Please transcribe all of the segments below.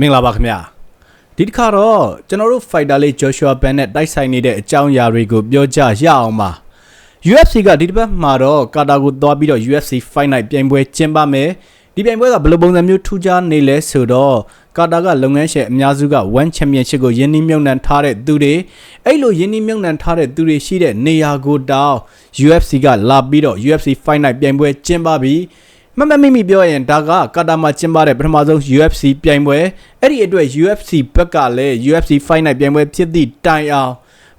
မင်္ဂလာပါခင်ဗျာဒီတစ်ခါတော့ကျွန်တော်တို့ fighter လေး Joshua Ben နဲ့တိုက်ဆိုင်နေတဲ့အကြောင်းအရာတွေကိုပြောကြရအောင်ပါ UFC ကဒီတစ်ပတ်မှာတော့ကာတာကိုသွားပြီးတော့ UFC Fight Night ပြိုင်ပွဲကျင်းပမယ်ဒီပြိုင်ပွဲကဘယ်လိုပုံစံမျိုးထူးခြားနေလဲဆိုတော့ကာတာကလုပ်ငန်းရှင်အများစုက1 Championship ကိုယင်းနှိမ့်မြုံနှံထားတဲ့သူတွေအဲ့လိုယင်းနှိမ့်မြုံနှံထားတဲ့သူတွေရှိတဲ့နေရာကိုတောင် UFC ကလာပြီးတော့ UFC Fight Night ပြိုင်ပွဲကျင်းပပြီး မမမိမိပြောရင်ဒါကကာတာမှာကျင်းပတဲ့ပထမဆုံး UFC ပြိုင်ပွဲအဲ့ဒီအတွက် UFC ဘက်ကလည်း UFC Fight Night ပြိုင်ပွဲဖြစ်သည့်တိုင်အောင်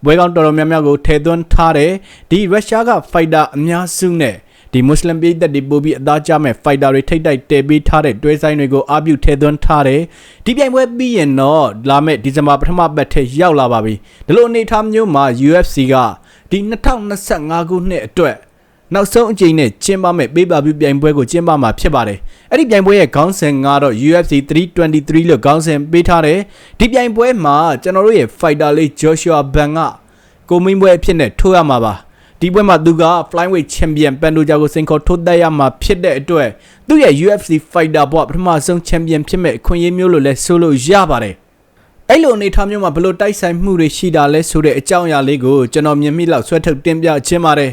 ဘွဲကောင်းတော်တော်များများကိုထည့်သွင်းထားတယ်ဒီရုရှားက fighter အများစုနဲ့ဒီမွတ်စလင်ပြည်သက်တွေပို့ပြီးအသားကျမဲ့ fighter တွေထိတ်တိုက်တည်ပြီးထားတဲ့တွဲဆိုင်တွေကိုအပြုထည့်သွင်းထားတယ်ဒီပြိုင်ပွဲပြီးရင်တော့လာမယ့်ဒီဇင်ဘာပထမပတ်ထဲရောက်လာပါပြီဒီလိုအနေအထားမျိုးမှာ UFC ကဒီ2025ခုနှစ်အတွက် နောက်ဆုံးအကြိမ်နဲ့ကျင်းပမဲ့ပေးပါပြပြိုင်ပွဲကိုကျင်းပမှာဖြစ်ပါတယ်။အဲ့ဒီပြိုင်ပွဲရဲ့ခေါင်းစဉ်ကတော့ UFC 323လို့ခေါင်းစဉ်ပေးထားတယ်။ဒီပြိုင်ပွဲမှာကျွန်တော်တို့ရဲ့ fighter လေး Joshua Ban ကကိုမင်းပွဲအဖြစ်နဲ့ထိုးရမှာပါ။ဒီပွဲမှာသူက flyweight champion ပန်ဒိုဂျာကိုစင်ခေါ်ထိုးသက်ရမှာဖြစ်တဲ့အတွက်သူ့ရဲ့ UFC fighter ဘဝပထမဆုံး champion ဖြစ်မဲ့အခွင့်အရေးမျိုးလို့လည်းဆိုလို့ရပါတယ်။အဲ့လိုအနေထားမျိုးမှာဘလို့တိုက်ဆိုင်မှုတွေရှိတာလဲဆိုတဲ့အကြောင်းအရာလေးကိုကျွန်တော်မြင်မိလောက်ဆွဲထုတ်တင်ပြခြင်းပါတယ်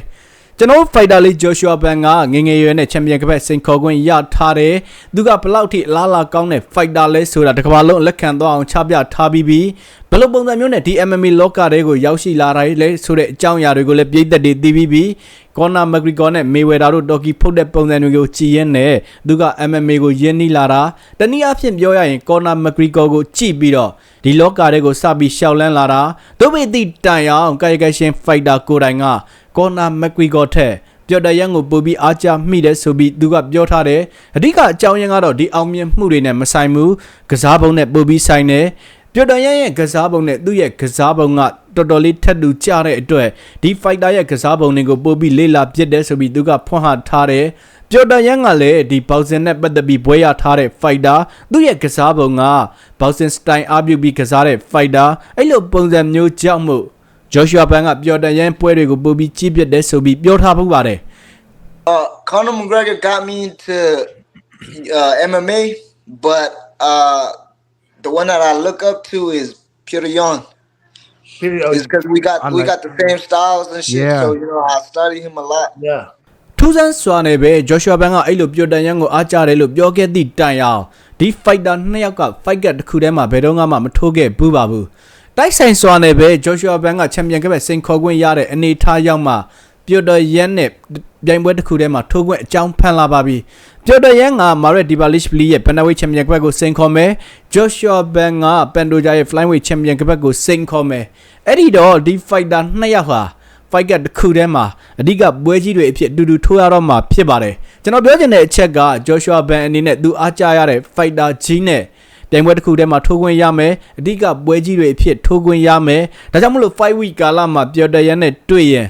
ကျွန်တော် fighter လေး Joshua Ban ကငယ်ငယ်ရွယ်နဲ့ချန်ပီယံကပတ်စိန်ခေါ်ခွင့်ရထားတယ်သူကဘလောက်ထိအလားလာကောင်းတဲ့ fighter လဲဆိုတာတစ်ကမ္ဘာလုံးလက်ခံသွားအောင်ချပြထားပြီးပြီဘယ်လိုပုံစံမျိုးနဲ့ဒီ MMA လောကတွေကိုရောက်ရှိလာတာလဲဆိုတဲ့အကြောင်းအရာတွေကိုလည်းပြည်သက်တွေသိပြီးပြီကောနာမက်ဂရီဂေါနဲ့မေဝယ်ဒါတို့တော်ကီဖုတ်တဲ့ပုံစံတွေကိုကြည်ရင်နဲ့သူက MMA ကိုယင်းနှီးလာတာတနည်းအားဖြင့်ပြောရရင်ကောနာမက်ဂရီဂေါကိုကြည့်ပြီးတော့ဒီလောကတွေကိုစပြီးရှောက်လန်းလာတာဒုဗိတိတန်ရောင်ကာယကရှင် fighter ကိုယ်တိုင်ကကောနာမက်ဂရီဂေါထက်ပြော်တရန်ကိုပို့ပြီးအားကြမိတယ်ဆိုပြီးသူကပြောထားတယ်အဓိကအကြောင်းရင်းကတော့ဒီအောင်မြင်မှုတွေနဲ့မဆိုင်ဘူးကစားပုံနဲ့ပို့ပြီးဆိုင်တယ် ပြော်တရန်ရဲ့ကစားပုံနဲ့သူ့ရဲ့ကစားပုံကတော်တော်လေးထက်တူကြတဲ့အတွက်ဒီ fighter ရဲ့ကစားပုံတွေကိုပို့ပြီးလေးလာပြစ်တယ်ဆိုပြီးသူကဖွင့်ဟထားတယ်ပြော်တရန်ကလည်းဒီဘောက်ဆင်နဲ့ပတ်သက်ပြီးဘွဲရထားတဲ့ fighter သူ့ရဲ့ကစားပုံကဘောက်ဆင်စတိုင်အားပြုပြီးကစားတဲ့ fighter အဲ့လိုပုံစံမျိုးကြောင့်မို့ Joshua Ban ကပြော်တရန်ပွဲတွေကိုပို့ပြီးကြီးပြစ်တယ်ဆိုပြီးပြောထားဖို့ပါတယ် Uh, Conor McGregor got me into uh, MMA, but uh, the one that I look up to is Peter Young. Period. It's because we got I we like got the same styles and shit. Yeah. So you know, I study him a lot. Yeah. ထူးဆန်းစွာနဲ့ပဲ Joshua Ban ကအဲ့လိုပြော်တန်ရန်ကိုအားကြတယ်လို့ပြောခဲ့သည့်တိုင်အောင်ဒီ fighter နှစ်ယောက်က fight ကတစ်ခုတည်းမှာဘယ်တော့မှမထိုးခဲ့ဘူးပါဘူးတိုက်ဆိုင်စွာနဲ့ပဲ Joshua Ban ကချန်ပီယံကပဲစိန်ခေါ်ခွင့်ရတဲ့အနေအထားရောက်မှပြော်တရန်နဲ့ ပြိုင်ပွဲတစ်ခုတည်းမှာထိုးခွင့်အကြောင်းဖန်လာပါပြီပြော်တရန်က Maret Divalishvili ရဲ့ Bantamweight Champion ကဘက်ကိုစိန်ခေါ်မယ် Joshua Ban က Pandoja ရဲ့ Flyweight Champion ကဘက်ကိုစိန်ခေါ်မယ်အဲ့ဒီတော့ဒီ fighter နှစ်ယောက်ဟာ fight ကတစ်ခုတည်းမှာအဓိကပွဲကြီးတွေအဖြစ်အတူတူထိုးရတော့မှာဖြစ်ပါတယ်ကျွန်တော်ပြောချင်တဲ့အချက်က Joshua Ban အနေနဲ့သူအားကြရတဲ့ fighter ကြီးနဲ့ပြိုင်ပွဲတစ်ခုတည်းမှာထိုးခွင့်ရမယ်အဓိကပွဲကြီးတွေအဖြစ်ထိုးခွင့်ရမယ်ဒါကြောင့်မလို့5 week ကာလမှာပြော်တရန်နဲ့တွေ့ရင်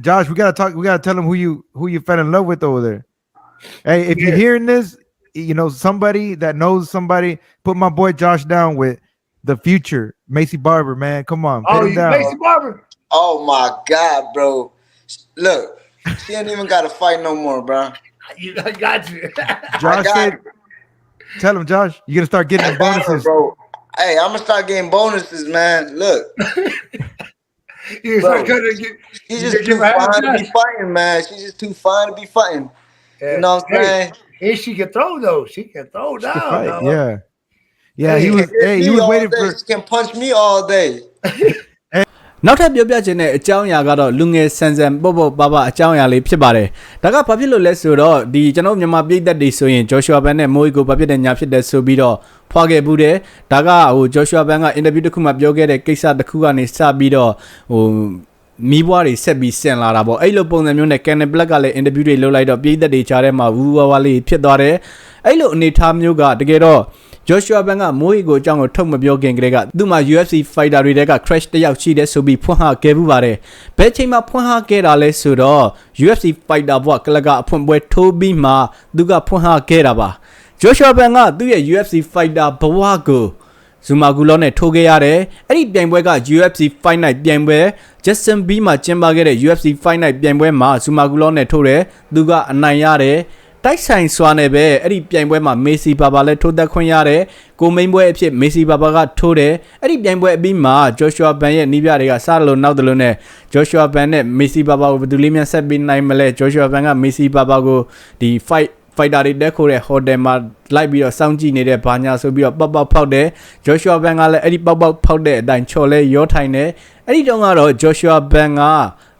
Josh we got to talk we got to tell them who you who you fell in love with over there. Hey if you're hearing this you know somebody that knows somebody put my boy Josh down with the future. Macy Barber man come on put oh, him down. Macy Barber? Oh my god bro. Look she ain't even got to fight no more bro. You got you. Josh I got said, tell him, Josh, you're gonna start getting the bonuses. bro. Hey, I'm gonna start getting bonuses, man. Look, you Bro. get. she's just too her fine to be fighting, man. She's just too fine to be fighting. You know what I'm saying? Hey, she can throw though. She can throw She down. can fight, dog. Yeah, yeah. He was. Hey, he was waiting day. for. She can punch me all day. နောက်ထပ်ပြောပြခြင်းတဲ့အကြောင်းအရာကတော့လူငယ်ဆန်ဆန်ပုတ်ပုတ်ပပအကြောင်းအရာလေးဖြစ်ပါတယ်။ဒါကဘာဖြစ်လို့လဲဆိုတော့ဒီကျွန်တော်မြန်မာပြည်သက်တွေဆိုရင် Joshua Ban နဲ့ Moe ကိုဘာဖြစ်တဲ့ညာဖြစ်တဲ့ဆိုပြီးတော့ဖွာခဲ့ဘူးတယ်။ဒါကဟို Joshua Ban ကအင်တာဗျူးတစ်ခုမှပြောခဲ့တဲ့ကိစ္စတစ်ခုကနေစပြီးတော့ဟိုမီးပွားတွေဆက်ပြီးဆင်လာတာပေါ့အဲ့လိုပုံစံမျိုးနဲ့ Canon Black ကလည်းအင်တာဗျူးတွေလုပ်လိုက်တော့ပြည်သက်တွေကြားထဲမှာဝူဝါဝါလေးဖြစ်သွားတယ်။အဲ့လိုအနေအထားမျိုးကတကယ်တော့ Joshua Ban ကမိုးရီကိုအကြောင်းကိုထုတ်မပြောခင်ကတည်းကသူ့မှာ UFC fighter တွေတဲက crash တစ်ယောက်ရှိတယ်ဆိုပြီးဖွင့်ဟခဲ့မှုပါတယ်။ဘယ်ချိန်မှာဖွင့်ဟခဲ့တာလဲဆိုတော့ UFC fighter ဘွားကလကအဖွင့်ပွဲထိုးပြီးမှသူကဖွင့်ဟခဲ့တာပါ။ Joshua Ban ကသူ့ရဲ့ UFC fighter ဘဝကိုဇူမာဂူလောနဲ့ထိုးခဲ့ရတယ်အဲ့ဒီပြိုင်ပွဲက UFC Fight Night ပြိုင်ပွဲ Justin B မှာကျင်းပခဲ့တဲ့ UFC Fight Night ပြိုင်ပွဲမှာဇူမာဂူလောနဲ့ထိုးတယ်သူကအနိုင်ရတယ် တိုက်ဆိုင်စွာနဲ့ပဲအဲ့ဒီပြိုင်ပွဲမှာမေဆီဘာဘာလည်းထိုးသက်ခွင့်ရတယ်ကိုမိန်ပွဲအဖြစ်မေဆီဘာဘာကထိုးတယ်အဲ့ဒီပြိုင်ပွဲအပြီးမှာဂျိုရှွာဘန်ရဲ့နီးပြတွေကစလို့နောက်တယ်လို့နဲ့ဂျိုရှွာဘန်နဲ့မေဆီဘာဘာကိုဘယ်သူလေးများဆက်ပြီးနိုင်မလဲဂျိုရှွာဘန်ကမေဆီဘာဘာကိုဒီ fight ဖိုက်တာတွေတက်ခိုးတဲ့ဟိုတယ်မှာလိုက်ပြီးတော့စောင့်ကြည့်နေတဲ့ဘာညာဆိုပြီးတော့ပောက်ပောက်ဖောက်တယ်ဂျိုရှွာဘန်ကလည်းအဲ့ဒီပောက်ပောက်ဖောက်တဲ့အတိုင်းချော်လဲရောထိုင်တယ်အဲ့ဒီတုန်းကတော့ဂျိုရှွာဘန်က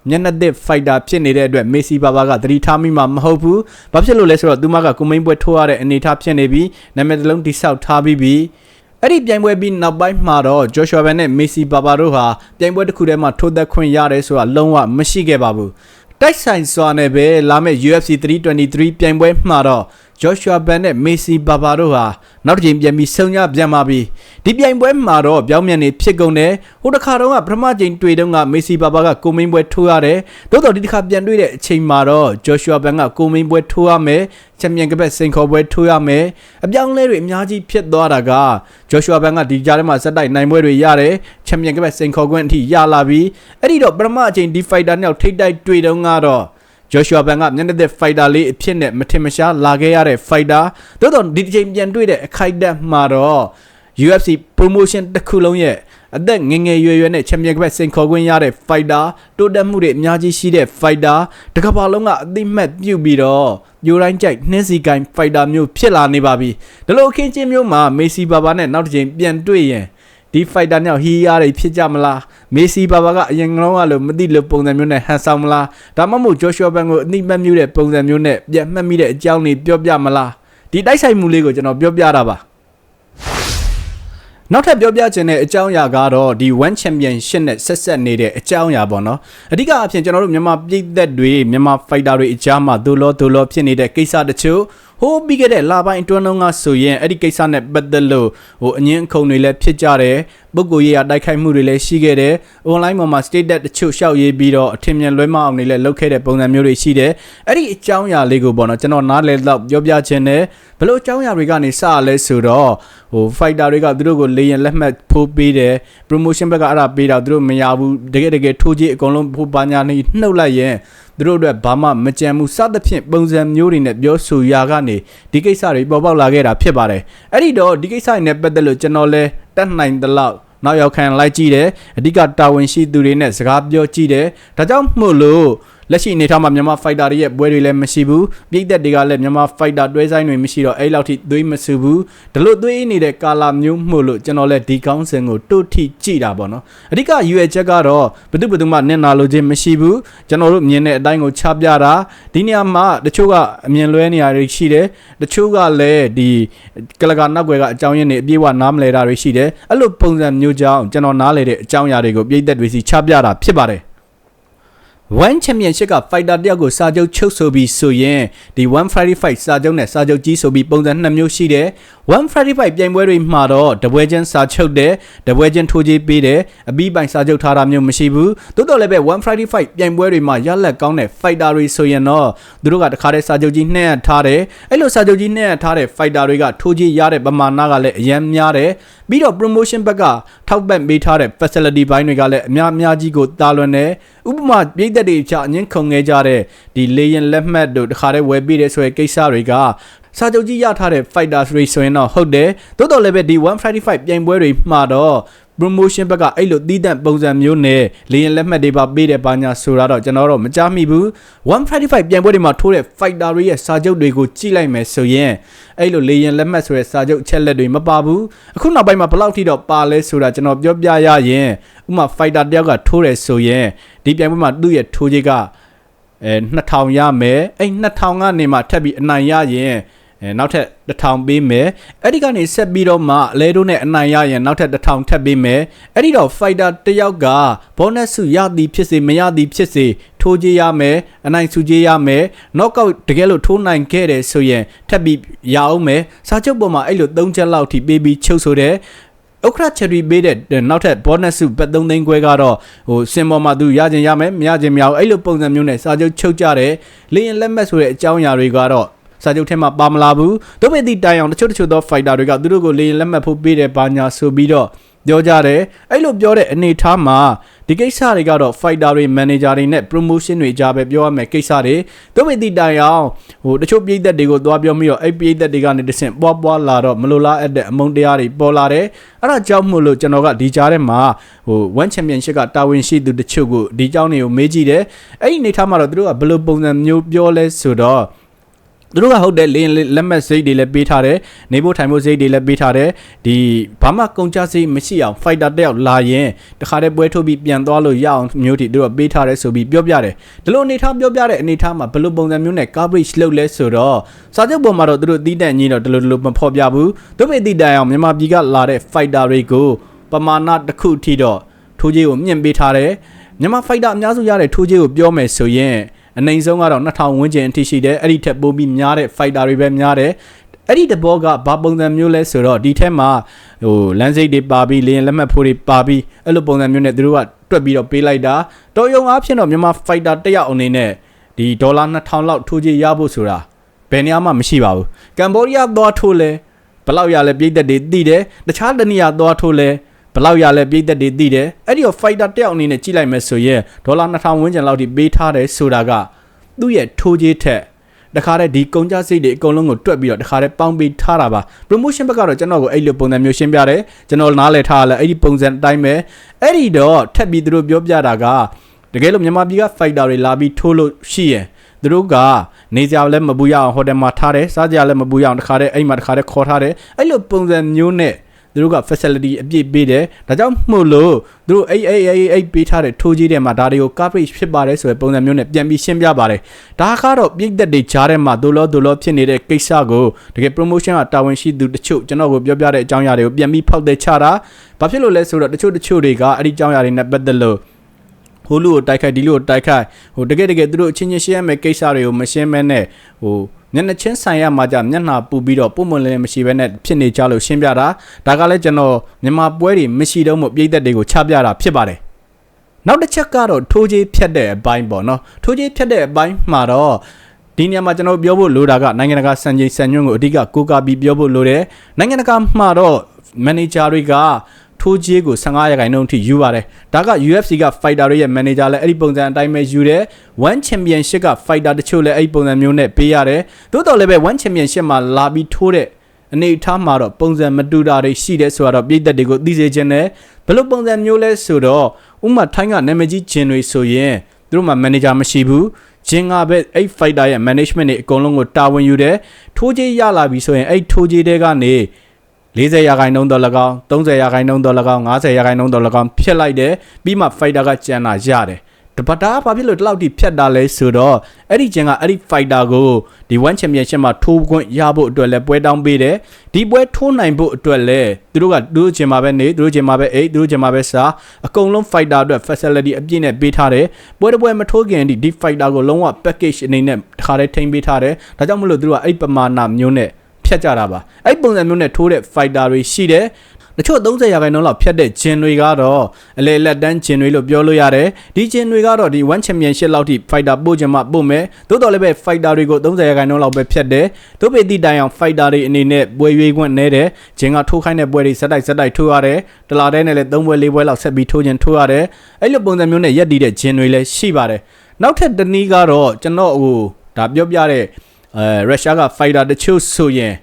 မျက်နှာသစ်ဖိုက်တာဖြစ်နေတဲ့အတွက်မေဆီဘာဘာကသတိထားမိမှာမဟုတ်ဘူး။ဘာဖြစ်လို့လဲဆိုတော့သူမကကိုမိန်ပွဲထိုးရတဲ့အနေအထားဖြစ်နေပြီးနာမည်တစ်လုံးတိဆောက်ထားပြီးပြီ။အဲ့ဒီပြိုင်ပွဲပြီးနောက်ပိုင်းမှာတော့ဂျိုရှွာဘန်နဲ့မေဆီဘာဘာတို့ဟာပြိုင်ပွဲတစ်ခုတည်းမှာထိုးသက်ခွင့်ရတယ်ဆိုတာလုံးဝမရှိခဲ့ပါဘူး။တိုက်ဆိုင်စွာနဲ့ပဲလာမယ့် UFC 323ပြိုင်ပွဲမှာတော့ Joshua Ben နဲ့ Messi Baba တို့ဟာနောက်တစ်ချိန်ပြန်ပြီးဆုံညပြန်ပါပြီဒီပြိုင်ပွဲမှာတော့ပြောင်းမြန်နေဖြစ်ကုန်တယ်ဟိုတစ်ခါတော့ကပထမချိန်တွေ့တုန်းက Messi Baba ကကိုမင်းပွဲထိုးရတယ်သို့တော်ဒီတစ်ခါပြန်တွေ့တဲ့အချိန်မှာတော့ Joshua Ben ကကိုမင်းပွဲထိုးရမယ်ချန်ပီယံကပတ်စိန်ခေါ်ပွဲထိုးရမယ်အပြောင်းလဲတွေအများကြီးဖြစ်သွားတာက Joshua Ben ကဒီကြားထဲမှာစက်တိုက်နိုင်ပွဲတွေရတယ်ချန်ပီယံကပတ်စိန်ခေါ်ခွင့်အထိရလာပြီအဲ့ဒီတော့ပထမအချိန်ဒီ fighter နှစ်ယောက်ထိတ်တိုက်တွေ့တုန်းကတော့ ဂျိုရှွာဘန်ကမျက်နှာသစ်ဖိုက်တာလေးအဖြစ်နဲ့မထင်မရှားလာခဲ့ရတဲ့ဖိုက်တာသို့တော့ဒီတစ်ချိန်ပြန်တွေ့တဲ့အခိုက်အတန့်မှာတော့ UFC promotion တစ်ခုလုံးရဲ့အသက်ငယ်ငယ်ရွယ်ရွယ်နဲ့ချန်ပီယံကပတ်စင်ခေါ်ခွင့်ရတဲ့ fighter တိုးတက်မှုတွေအများကြီးရှိတဲ့ fighter တစ်ကမ္ဘာလုံးကအသိမှတ်ပြုပြီးတော့ပြိုတိုင်းကြိုက်နှင်းစီကိုင်း fighter မျိုးဖြစ်လာနေပါပြီဒီလိုအခင်းချင်းမျိုးမှာမေဆီဘာဘာနဲ့နောက်တစ်ချိန်ပြန်တွေ့ရင် ဒီ fighter ညောင်ဟီးယားတွေဖြစ်ကြမလားမေဆီဘာဘာကအရင်ကလုံးကလို့မသိလို့ပုံစံမျိုးနဲ့ဟန်ဆောင်မလားဒါမှမဟုတ်ဂျိုရှွာဘန်ကိုအနိမတ်မြူတဲ့ပုံစံမျိုးနဲ့ပြန်မှတ်မိတဲ့အကြောင်းတွေပြောပြမလားဒီတိုက်ဆိုင်မှုလေးကိုကျွန်တော်ပြောပြတာပါနောက်ထပ်ပြောပြချင်တဲ့အကြောင်းအရာကတော့ဒီ one championship နဲ့ဆက်ဆက်နေတဲ့အကြောင်းအရာပေါ့နော်အဓိကအဖြစ်ကျွန်တော်တို့မြန်မာပြည်သက်တွေမြန်မာ fighter တွေအကြားမှာဒိုလောဒိုလောဖြစ်နေတဲ့ကိစ္စတချို့ ဟိုးပြီးခဲ့တဲ့လပိုင်းအတွင်းလုံးကဆိုရင်အဲ့ဒီကိစ္စနဲ့ပတ်သက်လို့ဟိုအငင်းအခုံတွေလည်းဖြစ်ကြတယ်ပုဂ္ဂိုလ်ရေးရတိုက်ခိုက်မှုတွေလည်းရှိခဲ့တယ် online ပေါ်မှာ status တချို့ရှောက်ရေးပြီးတော့အထင်မြင်လွဲမအောင်တွေလည်းလုပ်ခဲ့တဲ့ပုံစံမျိုးတွေရှိတယ်အဲ့ဒီအကြောင်းအရာလေးကိုပေါ့နော်ကျွန်တော်နားလည်တော့ပြောပြချင်တယ်ဘလို့အကြောင်းအရာတွေကနေစရလဲဆိုတော့ဟို fighter တွေကသူတို့ကိုလေရင်လက်မှတ်ဖိုးပေးတယ် promotion ဘက်ကအဲ့ဒါပေးတာသူတို့မရဘူးတကယ်တကယ်ထိုးကြီးအကုန်လုံးဖိုးပါညာနေနှုတ်လိုက်ရင်သူတို့အတွက်ဘာမှမကြံဘူးစသဖြင့်ပုံစံမျိုးတွေနဲ့ပြောဆိုရာကနေဒီကိစ္စတွေပေါ်ပေါက်လာခဲ့တာဖြစ်ပါတယ်အဲ့ဒီတော့ဒီကိစ္စတွေနဲ့ပတ်သက်လို့ကျွန်တော်လဲ တတ်နိုင်သလောက်နောက်ရောက်ခံလိုက်ကြည့်တယ်အဓိကတာဝန်ရှိသူတွေနဲ့စကားပြောကြည့်တယ်ဒါကြောင့်မို့လို့ လက်ရှိအနေထားမှာမြန်မာ fighter တွေရဲ့ပွဲတွေလည်းမရှိဘူးပြည်သက်တွေကလည်းမြန်မာ fighter တွဲဆိုင်တွေမရှိတော့အဲ့လောက်ထိသွေးမဆူဘူးဒါလို့သွေးနေတဲ့ကာလာမျိုးမှုလို့ကျွန်တော်လည်းဒီကောင်းစဉ်ကိုတုတ်ထိကြည့်တာပေါ့နော်အဓိကရွေချက်ကတော့ဘယ်သူဘယ်သူမှနင့်နာလို့ခြင်းမရှိဘူးကျွန်တော်တို့မြင်တဲ့အတိုင်းကိုချပြတာဒီနေရာမှာတချို့ကအမြင်လွဲနေရတွေရှိတယ်တချို့ကလည်းဒီကလကနောက်ွယ်ကအကြောင်းရင်းတွေအပြည့်အဝနားမလဲတာတွေရှိတယ်အဲ့လိုပုံစံမျိုးကြောင့်ကျွန်တော်နားလေတဲ့အကြောင်းအရာတွေကိုပြည်သက်တွေစီချပြတာဖြစ်ပါတယ် One Championship က fighter တယောက်ကိုစာချုပ်ချုပ်ဆိုပြီးဆိုရင်ဒီ One Friday Fight စာချုပ်နဲ့စာချုပ်ကြီးဆိုပြီးပုံစံနှစ်မျိုးရှိတယ်။ One Friday Fight ပြိုင်ပွဲတွေမှာတော့တပွဲချင်းစာချုပ်တယ်တပွဲချင်းထိုးကြီးပေးတယ်အပြီးပိုင်စာချုပ်ထားတာမျိုးမရှိဘူး။တိုးတော်လည်းပဲ One Friday Fight ပြိုင်ပွဲတွေမှာရလက်ကောင်းတဲ့ fighter တွေဆိုရင်တော့သူတို့ကတခါတည်းစာချုပ်ကြီးနှဲ့ထားတယ်။အဲ့လိုစာချုပ်ကြီးနှဲ့ထားတဲ့ fighter တွေကထိုးကြီးရတဲ့ပမာဏကလည်းအများများတယ်။ပြီးတော့ promotion ဘက်ကထောက်ပံ့ပေးထားတဲ့ facility ဘိုင်းတွေကလည်းအများအများကြီးကိုတာလွန်တယ်။ ဥပမာပြည်သက်တွေချအငင်းခုံခဲ့ကြတဲ့ဒီလေရင်လက်မှတ်တို့တခါတည်းဝယ်ပေးတဲ့ဆိုတဲ့ကိစ္စတွေကစာချုပ်ကြီးရထားတဲ့ fighters တွေဆိုရင်တော့ဟုတ်တယ်တိုးတော်လည်းပဲဒီ155ပြိုင်ပွဲတွေမှာတော့ promotion ဘက်ကအဲ့လိုတီးတန့်ပုံစံမျိုးနဲ့လေရင်လက်မှတ်တွေပါပေးတဲ့ဘာညာဆိုတာတော့ကျွန်တော်တော့မကြားမိဘူး155ပြိုင်ပွဲတွေမှာထိုးတဲ့ fighter တွေရဲ့စာချုပ်တွေကိုကြည့်လိုက်မယ်ဆိုရင်အဲ့လိုလေရင်လက်မှတ်ဆိုတဲ့စာချုပ်အချက်လက်တွေမပါဘူးအခုနောက်ပိုင်းမှာဘယ်လောက်ထိတော့ပါလဲဆိုတာကျွန်တော်ပြောပြရရင်ဥမာ fighter တယောက်ကထိုးတယ်ဆိုရင်ဒီပြိုင်ပွဲမှာသူ့ရဲ့ထိုးကြီးကအဲ2000ရမယ်အဲ့2000ကနေမှထပ်ပြီးအနိုင်ရရင် အဲနောက်ထပ်1000ပေးမယ်အဲ့ဒီကနေဆက်ပြီးတော့မှအလဲတို့နဲ့အနိုင်ရရင်နောက်ထပ်1000ထပ်ပေးမယ်အဲ့ဒီတော့ fighter တယောက်ကဘောနက်စုရသည်ဖြစ်စေမရသည်ဖြစ်စေထိုးကြရမယ်အနိုင်စုကြရမယ် knockout တကယ်လို့ထိုးနိုင်ခဲ့တယ်ဆိုရင်ထပ်ပြီးရအောင်မယ်စာချုပ်ပေါ်မှာအဲ့လို3ချက်လောက်ထိပေးပြီးချုပ်ဆိုတယ်ဥက္ခရချယ်ရီပေးတဲ့နောက်ထပ် bonus စုပတ်3သိန်းခွဲကတော့ဟိုစင်ပေါ်မှာသူရခြင်းရမယ်မရခြင်းမရဘူးအဲ့လိုပုံစံမျိုးနဲ့စာချုပ်ချုပ်ကြတယ်လေရင်လက်မှတ်ဆိုတဲ့အကြောင်းအရာတွေကတော့ စာချုပ်ထဲမှာပါမလာဘူး။တို့ပေသည့်တိုင်အောင်တချို့တချို့သော fighter တွေကသူတို့ကိုလေရင်လက်မှတ်ဖို့ပေးတယ်ဘာညာဆိုပြီးတော့ပြောကြတယ်။အဲ့လိုပြောတဲ့အနေအထားမှာဒီကိစ္စတွေကတော့ fighter တွေ manager တွေနဲ့ promotion တွေကြားပဲပြောရမယ်ကိစ္စတွေတို့ပေသည့်တိုင်အောင်ဟိုတချို့ပြည်သက်တွေကိုသွားပြောပြီးတော့အဲ့ပြည်သက်တွေကနေတဆင့်ပွားပွားလာတော့မလိုလားအပ်တဲ့အမုန်းတရားတွေပေါ်လာတယ်။အဲ့ဒါကြောင့်မို့လို့ကျွန်တော်ကဒီကြားထဲမှာဟို one championship ကတာဝန်ရှိသူတချို့ကိုဒီကြောင်းတွေကိုမေးကြည့်တယ်။အဲ့ဒီအနေထားမှာတော့သူတို့ကဘယ်လိုပုံစံမျိုးပြောလဲဆိုတော့ သူတို့ကဟုတ်တယ်လင်းလက်မှတ်စိတ်တွေလည်းပေးထားတယ်နေဖို့ထိုင်ဖို့စိတ်တွေလည်းပေးထားတယ်ဒီဘာမှကုန်ကြစိတ်မရှိအောင် fighter တက်ရောက်လာရင်တခါတည်းပွဲထုတ်ပြီးပြန်သွားလို့ရအောင်မျိုးတွေသူတို့ကပေးထားတယ်ဆိုပြီးပြောပြတယ်ဒီလိုအနေထားပြောပြတဲ့အနေထားမှာဘယ်လိုပုံစံမျိုးနဲ့ coverage လုပ်လဲဆိုတော့စာချုပ်ပေါ်မှာတော့သူတို့တီးတန့်ကြီးတော့ဒီလိုဒီလိုမဖော်ပြဘူးသူပေတီးတန့်အောင်မြန်မာပြည်ကလာတဲ့ fighter တွေကိုပမာဏတစ်ခုထိတော့ထိုးကြီးကိုမြင့်ပေးထားတယ်မြန်မာ fighter အများစုရတဲ့ထိုးကြီးကိုပြောမယ်ဆိုရင် အနိုင်ဆုံးကတော့2000ဝန်းကျင်အထိရှိတယ်အဲ့ဒီထက်ပိုပြီးများတဲ့ fighter တွေပဲများတယ်အဲ့ဒီတဘောကဘာပုံစံမျိုးလဲဆိုတော့ဒီထက်မှာဟိုလမ်းစိတ်တွေပါပြီးလေရင်လက်မှတ်ဖို့တွေပါပြီးအဲ့လိုပုံစံမျိုးနဲ့သူတို့ကတွက်ပြီးတော့ပေးလိုက်တာတော်ရုံအားဖြင့်တော့မြန်မာ fighter တစ်ယောက်အနေနဲ့ဒီဒေါ်လာ2000လောက်ထိုးကြရဖို့ဆိုတာဘယ်နေရာမှမရှိပါဘူးကမ်ဘောဒီးယားသွားထိုးလဲဘယ်လောက်ရလဲပြည်သက်တွေသိတယ်တခြားတနေရာသွားထိုးလဲ ဘယ်လောက်ရလဲပြည်သက်တွေသိတယ်အဲ့ဒီတော့ fighter တစ်ယောက်အနေနဲ့ကြည့်လိုက်မယ်ဆိုရင်ဒေါ်လာ2000ဝန်းကျင်လောက်ထိပေးထားတယ်ဆိုတာကသူ့ရဲ့ထိုးကြီးထက်တခါတည်းဒီကုန်ကြစိတ်တွေအကုန်လုံးကိုတွက်ပြီးတော့တခါတည်းပေါင်းပြီးထားတာပါ promotion ဘက်ကတော့ကျွန်တော်ကိုအဲ့လိုပုံစံမျိုးရှင်းပြတယ်ကျွန်တော်နားလည်ထားရလဲအဲ့ဒီပုံစံအတိုင်းပဲအဲ့ဒီတော့ထပ်ပြီးသူတို့ပြောပြတာကတကယ်လို့မြန်မာပြည်က fighter တွေလာပြီးထိုးလို့ရှိရင်သူတို့ကနေကြလည်းမပူရအောင်ဟိုတယ်မှာထားတယ်စားကြလည်းမပူရအောင်တခါတည်းအဲ့မှာတခါတည်းခေါ်ထားတယ်အဲ့လိုပုံစံမျိုးနဲ့ သူတို့က facility အပြည့်ပေးတယ်ဒါကြောင့်မို့လို့သူတို့အဲ့အဲ့အဲ့အဲ့ပေးထားတဲ့ထိုးကြီးတဲ့မှာဒါတွေကို coverage ဖြစ်ပါတယ်ဆိုတဲ့ပုံစံမျိုးနဲ့ပြန်ပြီးရှင်းပြပါတယ်ဒါကတော့ပြည့်သက်တွေကြားထဲမှာဒိုလောဒိုလောဖြစ်နေတဲ့ကိစ္စကိုတကယ် promotion ကတာဝန်ရှိသူတချို့ကျွန်တော်ကိုပြောပြတဲ့အကြောင်းအရာတွေကိုပြန်ပြီးဖောက်တဲ့ချတာဘာဖြစ်လို့လဲဆိုတော့တချို့တချို့တွေကအဲ့ဒီအကြောင်းအရာတွေနဲ့ပတ်သက်လို့ဟိုလူကိုတိုက်ခိုက်ဒီလူကိုတိုက်ခိုက်ဟိုတကယ်တကယ်သူတို့အချင်းချင်းရှင်းရမယ့်ကိစ္စတွေကိုမရှင်းမဲနဲ့ဟို မျက်နှာချင်းဆိုင်ရမှာကြမျက်နှာပူပြီးတော့ပုံမလည်းမရှိဘဲနဲ့ဖြစ်နေကြလို့ရှင်းပြတာဒါကလည်းကျွန်တော်မြန်မာပွဲတွေမရှိတော့မို့ပြည်သက်တွေကိုချပြတာဖြစ်ပါတယ်နောက်တစ်ချက်ကတော့ထိုးကြီးဖြတ်တဲ့အပိုင်းပေါ့နော်ထိုးကြီးဖြတ်တဲ့အပိုင်းမှာတော့ဒီနေရာမှာကျွန်တော်ပြောဖို့လိုတာကနိုင်ငံတကာစံချိန်စံညွှန်းကိုအဓိကကိုးကားပြီးပြောဖို့လိုတယ်နိုင်ငံတကာမှာတော့မန်နေဂျာတွေက ထိုးကြီးကို15ရာခိုင်နှုန်းအထိယူပါတယ်ဒါက UFC က fighter တွေရဲ့ manager လည်းအဲ့ဒီပုံစံအတိုင်းပဲယူတယ် one championship က fighter တချို့လည်းအဲ့ဒီပုံစံမျိုးနဲ့ပေးရတယ်သို့တော်လည်းပဲ one championship မှာလာပြီးထိုးတဲ့အနေအထားမှာတော့ပုံစံမတူတာတွေရှိတယ်ဆိုတော့ပြည်သက်တွေကိုသိစေချင်တယ်ဘယ်လိုပုံစံမျိုးလဲဆိုတော့ဥမာထိုင်းကနာမည်ကြီးဂျင်တွေဆိုရင်သူတို့မှာ manager မရှိဘူးဂျင်ကပဲအဲ့ fighter ရဲ့ management တွေအကုန်လုံးကိုတာဝန်ယူတယ်ထိုးကြီးရလာပြီဆိုရင်အဲ့ထိုးကြီးတွေကနေ 40ရာခိုင်နှုန်းတော့၎င်း30ရာခိုင်နှုန်းတော့၎င်း50ရာခိုင်နှုန်းတော့၎င်းဖြစ်လိုက်တယ်ပြီးမှ fighter ကကျန်တာရတယ်တပတ်တာဘာဖြစ်လို့ဒီလောက်ထိဖြတ်တာလဲဆိုတော့အဲ့ဒီကျင်ကအဲ့ဒီ fighter ကိုဒီ one championship မှာထိုးခွင့်ရဖို့အတွက်လဲပွဲတောင်းပေးတယ်ဒီပွဲထိုးနိုင်ဖို့အတွက်လဲသူတို့ကသူတို့ကျင်မှာပဲနေသူတို့ကျင်မှာပဲအိတ်သူတို့ကျင်မှာပဲစားအကုန်လုံး fighter အတွက် facility အပြည့်နဲ့ပေးထားတယ်ပွဲတစ်ပွဲမထိုးခင်ဒီဒီ fighter ကိုလုံးဝ package အနေနဲ့တစ်ခါတည်းထိန်းပေးထားတယ်ဒါကြောင့်မလို့သူတို့ကအဲ့ပမာဏမျိုးနဲ့ ဖြတ်ကြတာပါအဲ့ပုံစံမျိုးနဲ့ထိုးတဲ့ fighter တွေရှိတယ်တချို့30ရာခိုင်နှုန်းလောက်ဖြတ်တဲ့ဂျင်တွေကတော့အလေလက်တန်းဂျင်တွေလို့ပြောလို့ရတယ်ဒီဂျင်တွေကတော့ဒီ1 championship လောက်ထိ fighter ပို့ချင်မှပို့မယ်သို့တော်လည်းပဲ fighter တွေကို30ရာခိုင်နှုန်းလောက်ပဲဖြတ်တယ်သို့ပေတိတိုင်အောင် fighter တွေအနေနဲ့ပွဲရွေးခွင့်နဲတယ်ဂျင်ကထိုးခိုင်းတဲ့ပွဲတွေဇက်တိုက်ဇက်တိုက်ထိုးရတယ်တလာတဲ့နဲ့လည်း3ပွဲ4ပွဲလောက်ဆက်ပြီးထိုးချင်ထိုးရတယ်အဲ့လိုပုံစံမျိုးနဲ့ရက်တည်တဲ့ဂျင်တွေလည်းရှိပါတယ်နောက်ထပ်တနည်းကတော့ကျွန်တော်ဟိုဒါပြောပြတဲ့ အဲရုရှားက fighter တချို့ဆိုရင်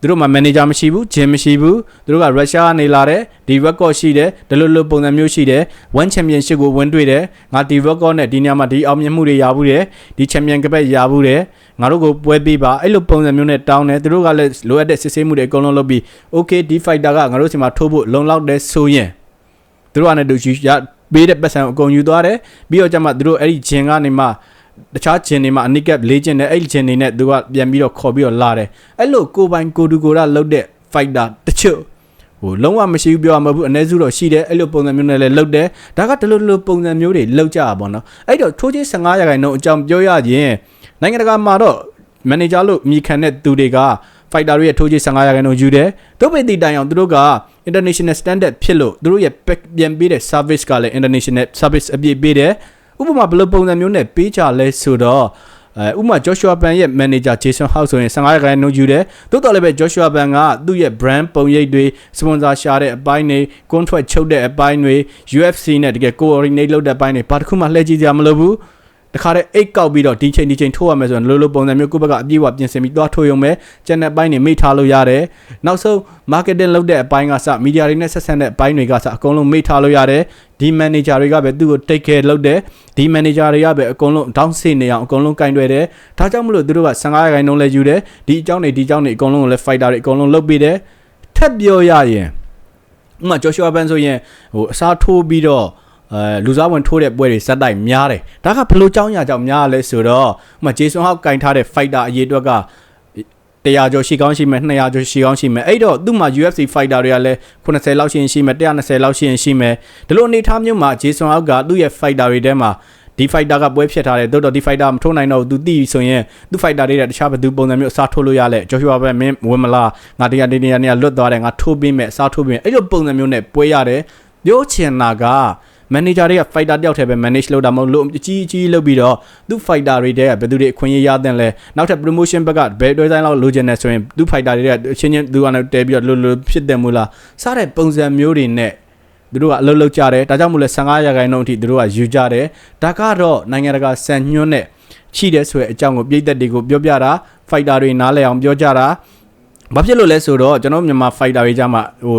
သူတို့မှာ manager မရှိဘူးဂျင်မရှိဘူးသူတို့ကရုရှားကနေလာတယ်ဒီ record ရှိတယ်ဒီလိုလိုပုံစံမျိုးရှိတယ် one championship ကိုဝင်တွေ့တယ်ငါဒီ record နဲ့ဒီညမှာဒီအောင်မြင်မှုတွေရဘူးတယ်ဒီ champion ကပတ်ရဘူးတယ်ငါတို့ကိုပွဲပေးပါအဲ့လိုပုံစံမျိုးနဲ့တောင်းတယ်သူတို့ကလည်းလိုအပ်တဲ့စစ်ဆေးမှုတွေအကုန်လုံးလုပ်ပြီး okay ဒီ fighter ကငါတို့စီမှာထိုးဖို့လုံလောက်တယ်ဆိုရင်သူတို့ကလည်းသူရပေးတဲ့ပတ်စံအကုန်ယူသွားတယ်ပြီးတော့ကျမှသူတို့အဲ့ဒီဂျင်ကနေမှ တခြားဂျင်တွေမှာအနိကပ်လေးဂျင်နဲ့အဲ့ဒီဂျင်တွေနဲ့သူကပြန်ပြီးတော့ခေါ်ပြီးတော့လာတယ်အဲ့လိုကိုပိုင်ကိုတူကိုရလောက်တဲ့ fighter တချို့ဟိုလုံးဝမရှိဘူးပြောရမှာဘူးအ ਨੇ စုတော့ရှိတယ်အဲ့လိုပုံစံမျိုးနဲ့လည်းလုတ်တယ်ဒါကဒီလိုလိုပုံစံမျိုးတွေလုတ်ကြတာပေါ့နော်အဲ့တော့ထိုးချင်း15ရာခိုင်နှုန်းအကြောင်းပြောရရင်နိုင်ငံတကာမှာတော့ manager လို့မြည်ခံတဲ့သူတွေက fighter တွေရဲ့ထိုးချင်း15ရာခိုင်နှုန်းယူတယ်တို့ပေတီတိုင်အောင်သူတို့က international standard ဖြစ်လို့သူတို့ရဲ့ပြန်ပေးတဲ့ service ကလည်း international service အပြည့်ပေးတယ် ဥပမာဘယ်လိုပုံစံမျိုးနဲ့ပေးကြလဲဆိုတော့အဲဥပမာ Joshua Pan ရဲ့ manager Jason House ဆိုရင်15ရာခိုင်နှုန်းယူတယ်တိုးတော်လည်းပဲ Joshua Pan ကသူ့ရဲ့ brand ပုံရိပ်တွေ sponsor ရှာတဲ့အပိုင်းတွေ contract ချုပ်တဲ့အပိုင်းတွေ UFC နဲ့တကယ် coordinate လုပ်တဲ့အပိုင်းတွေဘာတစ်ခုမှလှည့်ကြည့်ကြမလို့ဘူး တခါတည်းအိတ်ကောက်ပြီးတော့ဒီချိန်ဒီချိန်ထိုးရမယ်ဆိုရင်လိုလိုပုံစံမျိုးကိုယ့်ဘက်ကအပြည့်အဝပြင်ဆင်ပြီးသွားထိုးရုံပဲကျန်တဲ့အပိုင်းတွေမိထားလို့ရတယ်နောက်ဆုံး marketing လုပ်တဲ့အပိုင်းကစ media တွေနဲ့ဆက်ဆံတဲ့အပိုင်းတွေကစအကုန်လုံးမိထားလို့ရတယ်ဒီ manager တွေကပဲသူ့ကို take care လုပ်တယ်ဒီ manager တွေကပဲအကုန်လုံး down ဆေးနေအောင်အကုန်လုံးကင်တွယ်တယ်ဒါကြောင့်မလို့သူတို့က15ရာခိုင်နှုန်းလဲယူတယ်ဒီအကြောင်းတွေဒီအကြောင်းတွေအကုန်လုံးကိုလဲ fighter တွေအကုန်လုံးလုပ်ပေးတယ်ထပ်ပြောရရင်ဥပမာ Joshua Ban ဆိုရင်ဟိုအစားထိုးပြီးတော့ အဲလူစားဝင်ထိုးတဲ့ပွဲတွေစက်တိုက်များတယ်ဒါကဘလို့ကြောင်းရကြောင်းများလဲဆိုတော့ဥပမာ Jason Hawk ကင်ထားတဲ့ fighter အရေးအတွက်က100ကျော်ရှိကောင်းရှိမယ်200ကျော်ရှိကောင်းရှိမယ်အဲ့တော့သူ့မှာ UFC fighter တွေကလည်း80လောက်ရှိရင်ရှိမယ်120လောက်ရှိရင်ရှိမယ်ဒီလိုအနေအထားမျိုးမှာ Jason Hawk ကသူ့ရဲ့ fighter တွေထဲမှာဒီ fighter ကပွဲဖြစ်ထားတယ်တိုးတော့ဒီ fighter မထိုးနိုင်တော့ဘူး तू သိပြီဆိုရင်သူ fighter တွေကတခြားဘယ်သူပုံစံမျိုးအစားထိုးလို့ရလဲ Joshua ပဲမင်းဝင်မလားငါတရားတရားတရားနဲ့လွတ်သွားတယ်ငါထိုးပေးမယ်အစားထိုးပေးမယ်အဲ့လိုပုံစံမျိုးနဲ့ပွဲရတယ်ပြောချင်တာက manager တွေက fighter တယောက်တည်းပဲ manage လုပ်တာမဟုတ်လို့အကြီးအကြီးလုပ်ပြီးတော့သူ fighter တွေတဲ့ဘယ်သူတွေအခွင့်အရေးရတဲ့လဲနောက်ထပ် promotion ဘက်ကဘယ်တွဲဆိုင်လောက်လိုချင်နေဆိုရင်သူ fighter တွေတဲ့အချင်းချင်းသူကလည်းတဲပြီးတော့လိုလိုဖြစ်တယ်မို့လားစားတဲ့ပုံစံမျိုးတွေနဲ့သူတို့ကအလုပ်လုပ်ကြတယ်ဒါကြောင့်မို့လဲ15ရာခိုင်နှုန်းအထိသူတို့ကယူကြတယ်ဒါကတော့နိုင်ငံတကာစံညွှန်းနဲ့ရှိတယ်ဆိုတဲ့အကြောင်းကိုပြည်သက်တွေကိုပြောပြတာ fighter တွေနားလည်အောင်ပြောကြတာ ဘာဖြစ်လို့လဲဆိုတော့ကျွန်တော်မြန်မာ fighter တွေကြမှာဟို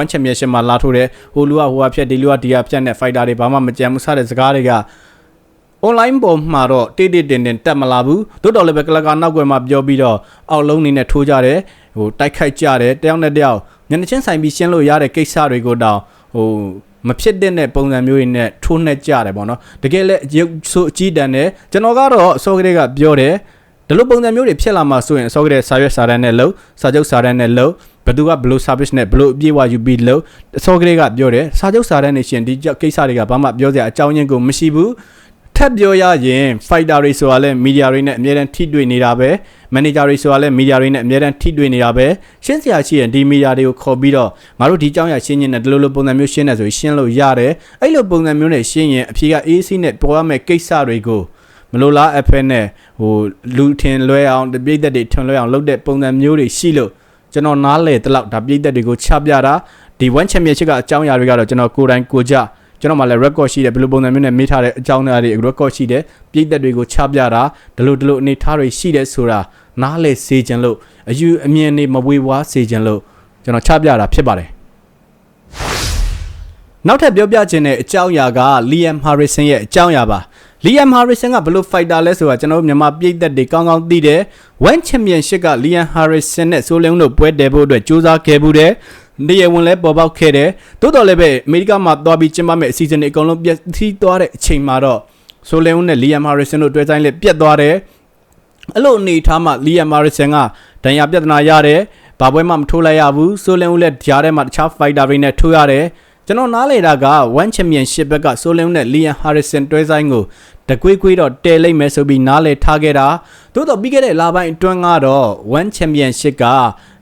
one championship မှာလာထိုးတယ်ဟိုလူကဟိုကဖြတ်ဒီလူကဒီကဖြတ်နဲ့ fighter တွေဘာမှမကြံဘူးစတဲ့စကားတွေက online ပေါ်မှာတော့တိတိတင်တင်တက်မလာဘူးတိုးတော်လည်းပဲကလကာနောက်ွယ်မှာပြောပြီးတော့အောက်လုံးနေနဲ့ထိုးကြတယ်ဟိုတိုက်ခိုက်ကြတယ်တယောက်နဲ့တယောက်ညနေချင်းဆိုင်ပြီးရှင်းလို့ရတဲ့ကိစ္စတွေကိုတောင်ဟိုမဖြစ်တဲ့ပုံစံမျိုးတွေနဲ့ထိုးနှက်ကြတယ်ပေါ့နော်တကယ်လည်းရုပ်ဆိုအကြီးတန်းတယ်ကျွန်တော်ကတော့အစောကလေးကပြောတယ် ဒီလိုပုံစံမျိုးတွေဖြစ်လာမှာဆိုရင်အစောကလေးစာရွက်စာတမ်းနဲ့လို့စာချုပ်စာတမ်းနဲ့လို့ဘယ်သူကဘယ်လို service နဲ့ဘယ်လိုအပြည့်အဝယူပြီးလို့အစောကလေးကပြောတယ်စာချုပ်စာတမ်းနေရှင်ဒီကိစ္စတွေကဘာမှပြောစရာအကြောင်းရင်းကိုမရှိဘူးထပ်ပြောရရင် fighter တွေဆိုတာလဲ media တွေနဲ့အများတန်းထိတွေ့နေတာပဲ manager တွေဆိုတာလဲ media တွေနဲ့အများတန်းထိတွေ့နေတာပဲရှင်းစရာရှိရင်ဒီ media တွေကိုခေါ်ပြီးတော့ငါတို့ဒီအကြောင်းအရာရှင်းရင်လည်းဒီလိုလိုပုံစံမျိုးရှင်းနေဆိုရင်ရှင်းလို့ရတယ်အဲ့လိုပုံစံမျိုးနဲ့ရှင်းရင်အဖြေက AC နဲ့ပေါ်ရမယ့်ကိစ္စတွေကို မလို့လား FN နဲ့ဟိုလူထင်လွဲအောင်တပြိသက်တွေထင်လွဲအောင်လုပ်တဲ့ပုံစံမျိုးတွေရှိလို့ကျွန်တော်နားလေတလောက်ဒါပြိသက်တွေကိုချပြတာဒီ one championship ကအကြောင်းအရာတွေကတော့ကျွန်တော်ကိုယ်တိုင်ကိုကြကျွန်တော်မှလည်း record ရှိတယ်ဘယ်လိုပုံစံမျိုးနဲ့မေးထားတဲ့အကြောင်းအရာတွေ record ရှိတယ်ပြိသက်တွေကိုချပြတာဒီလိုဒီလိုအနေထားတွေရှိတယ်ဆိုတာနားလေစေခြင်းလို့အယူအမြင်တွေမဝေဝါးစေခြင်းလို့ကျွန်တော်ချပြတာဖြစ်ပါတယ်နောက်ထပ်ပြောပြခြင်းတဲ့အကြောင်းအရာက Liam Harrison ရဲ့အကြောင်းအရာပါ Liam Harrison ကဘလို့ fighter လဲဆိုတာကျွန်တော်တို့မြန်မာပြည်သက်တွေကောင်းကောင်းသိတယ် One Championship က Liam Harrison နဲ့ဆိုလင်းတို့ပွဲတယ်ဖို့အတွက်ကြိုးစားခဲ့ဘူးတယ်နေရဝင်လဲပေါ်ပေါက်ခဲ့တယ်တိုးတော်လည်းပဲအမေရိကမှာသွားပြီးကျင်းပမဲ့အစီအစဉ်တွေအကုန်လုံးပြည့်စည်သွားတဲ့အချိန်မှာတော့ဆိုလင်းနဲ့ Liam Harrison တို့တွဲဆိုင်လက်ပြတ်သွားတယ်အဲ့လိုအနေထားမှာ Liam Harrison ကဒဏ်ရာပြဿနာရတယ်ဘာပွဲမှမထိုးလိုက်ရဘူးဆိုလင်းဦးလည်းကြားထဲမှာတခြား fighter တွေနဲ့ထိုးရတယ် ကျွန်တော်နားလေတာက One Championship ဘက်ကဆိုလင်းနဲ့ Liam Harrison တွဲဆိုင်ကိုတကွေးကွေးတော့တဲလိုက်မယ်ဆိုပြီးနားလေထားခဲ့တာသို့တော့ပြီးခဲ့တဲ့လပိုင်းအတွင်းကတော့ One Championship က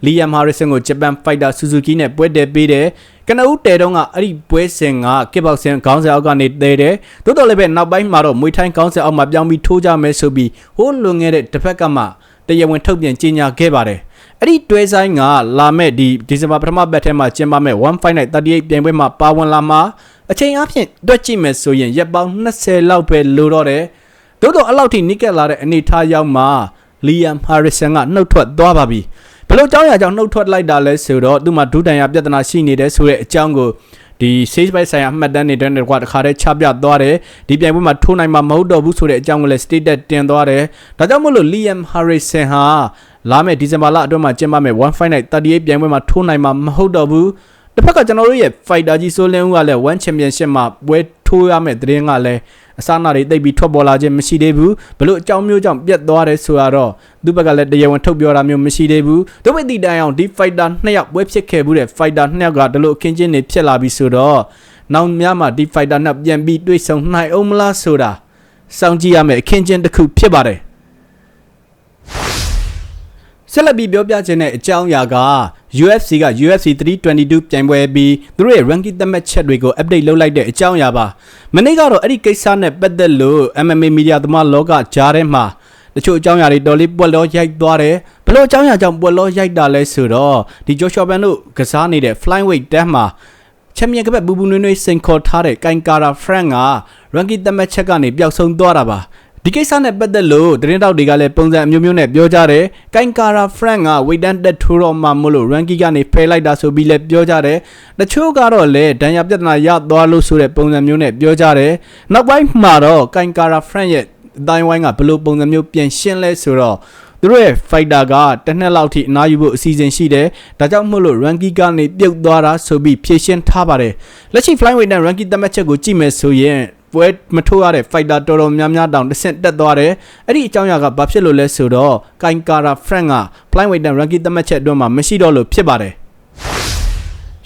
Liam Harrison ကို Japan Fighter Suzuki နဲ့ပွဲတယ်ပေးတယ်ကနဦးတဲတုန်းကအဲ့ဒီပွဲစဉ်က kickboxing ခေါင်းဆောင်အောက်ကနေတဲတယ်သို့တော်လည်းပဲနောက်ပိုင်းမှာတော့မွေထိုင်းခေါင်းဆောင်အောက်မှာပြောင်းပြီးထိုးကြမယ်ဆိုပြီးဟိုးလွန်ခဲ့တဲ့တစ်ဖက်ကမှတရားဝင်ထုတ်ပြန်ကြေညာခဲ့ပါတယ် အဲ့ဒီတွဲဆိုင်ကလာမဲ့ဒီဒီဇင်ဘာပထမပတ်ထဲမှာကျင်းပမဲ့1 fight night 38ပြိုင်ပွဲမှာပါဝင်လာမှာအချိန်အပြင်တွက်ကြည့်မယ်ဆိုရင်ရက်ပေါင်း20လောက်ပဲလိုတော့တယ်သို့တော့အဲ့လောက်ထိနိကက်လာတဲ့အနေထားရောက်မှာလီယမ်ဟာရစ်ဆန်ကနှုတ်ထွက်သွားပါပြီဘယ်လိုအကြောင်းအရာကြောင့်နှုတ်ထွက်လိုက်တာလဲဆိုတော့သူ့မှာဒုတန်ရပြဿနာရှိနေတဲ့ဆိုတဲ့အကြောင်းကိုဒီ stage by ဆိုင်ရာအမှတ်တမ်းတွေတဲ့ကွာတခါတည်းချပြသွားတယ်ဒီပြိုင်ပွဲမှာထိုးနိုင်မှာမဟုတ်တော့ဘူးဆိုတဲ့အကြောင်းကိုလည်း stated တင်သွားတယ်ဒါကြောင့်မို့လို့ Liam Harrison ဟာ လာမယ့်ဒီဇင်ဘာလအတွင်းမှာကျင်းပမယ့်1 fight night 38ပြိုင်ပွဲမှာထိုးနိုင်မှာမဟုတ်တော့ဘူးတစ်ဖက်ကကျွန်တော်တို့ရဲ့ fighter ကြီးဆိုလင်းဦးကလည်း one championship မှာပွဲထိုးရမယ့်သတင်းကလည်းအစနာတွေတိတ်ပြီးထွက်ပေါ်လာခြင်းမရှိသေးဘူးဘလို့အကြောင်းမျိုးကြောင့်ပြတ်သွားတယ်ဆိုတော့သူ့ဘက်ကလည်းတရားဝင်ထုတ်ပြောတာမျိုးမရှိသေးဘူးတို့ပဲဒီတိုင်အောင်ဒီ fighter နှစ်ယောက်ပွဲဖြစ်ခဲ့ဘူးတဲ့ fighter နှစ်ယောက်ကဒီလိုအခင်းချင်းတွေဖြစ်လာပြီဆိုတော့နောက်များမှာဒီ fighter နှစ်ပြန်ပြီးတွေ့ဆုံနိုင်အောင်မလားဆိုတာစောင့်ကြည့်ရမယ့်အခင်းချင်းတစ်ခုဖြစ်ပါတယ် ဆက်လက်ပြီးပြောပြခြင်းတဲ့အကြောင်းအရာက UFC က UFC 322ပြိုင်ပွဲပြီးသူတို့ရဲ့ ranking သတ်မှတ်ချက်တွေကို update လုပ်လိုက်တဲ့အကြောင်းအရာပါမနေ့ကတော့အဲ့ဒီကိစ္စနဲ့ပတ်သက်လို့ MMA media သမားလောကကြားထဲမှာတချို့အကြောင်းအရာတွေတော်လေးပွက်လောရိုက်သွားတယ်ဘလို့အကြောင်းအရာကြောင့်ပွက်လောရိုက်တာလဲဆိုတော့ဒီ Joshua Ban တို့ကစားနေတဲ့ flyweight တန်းမှာချန်ပီယံကပတ်ဘူဘူနွေးနွေးစင်ခေါ်ထားတဲ့ကိုင်ကာရာ Frank က ranking တက်မှတ်ချက်ကနေပျောက်ဆုံးသွားတာပါ ဒီကိစ္စနဲ့ပတ်သက်လို့သတင်းတောက်တွေကလည်းပုံစံအမျိုးမျိုးနဲ့ပြောကြတယ်။ကိုင်ကာရာ Frank ကဝိတ်တန်းတက်ထိုးတော့မှမလို့ ranking ကနေဖယ်လိုက်တာဆိုပြီးလည်းပြောကြတယ်။တချို့ကတော့လည်းဒဏ်ရာပြဿနာရသွားလို့ဆိုတဲ့ပုံစံမျိုးနဲ့ပြောကြတယ်။နောက်ပိုင်းမှာတော့ကိုင်ကာရာ Frank ရဲ့အတိုင်းဝိုင်းကဘယ်လိုပုံစံမျိုးပြန်ရှင်းလဲဆိုတော့ သူတို့ရဲ့ fighter ကတစ်နှစ်လောက်ထိအနားယူဖို့အစီအစဉ်ရှိတယ်။ဒါကြောင့်မို့လို့ ranking ကနေပြုတ်သွားတာဆိုပြီးဖြည့်ရှင်းထားပါတယ်။လက်ရှိ flyweight နဲ့ ranking သတ်မှတ်ချက်ကိုကြည့်မယ်ဆိုရင်ပွဲမထိုးရတဲ့ fighter တော်တော်များများတောင်တစ်ဆင့်တက်သွားတယ်။အဲ့ဒီအကြောင်းအရာကဘာဖြစ်လို့လဲဆိုတော့ Kankara Frank က flyweight နဲ့ ranking သတ်မှတ်ချက်အတွင်းမှာမရှိတော့လို့ဖြစ်ပါတယ်။